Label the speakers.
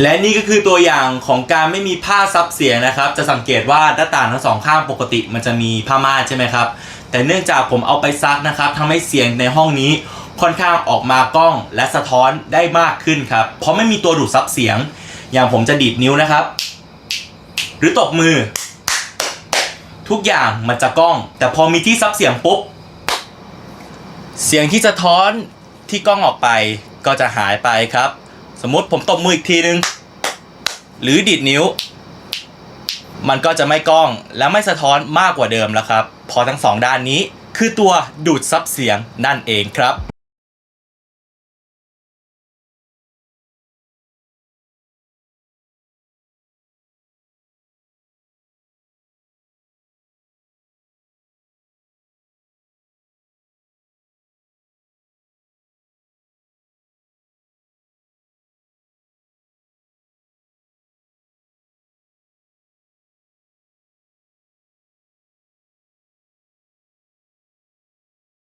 Speaker 1: และนี่ก็คือตัวอย่างของการไม่มีผ้าซับเสียงนะครับ จะสังเกตว่าหน้าต่างทั้งสองข้างปกติมันจะมีผ้าม่านใช่ไหมครับ แต่เนื่องจากผมเอาไปซักนะครับทำให้เสียงในห้องนี้ค่อนข้างออกมากล้องและสะท้อนได้มากขึ้นครับ เพราะไม่มีตัวดูดซับเสียง อย่างผมจะดีดนิ้วนะครับ หรือตบมือ ทุกอย่างมันจะกล้อง แต่พอมีที่ซับเสียงปุ๊บ เสียงที่สะท้อนที่กล้องออกไปก็จะหายไปครับ สมมติผมตบมืออีกทีนึง หรือดีดนิ้ว มันก็จะไม่กล้องและไม่สะท้อนมากกว่าเดิมแล้วครับเพอทั้งสองด้านนี้คือตัวดูดซับเสียงนั่นเองครับ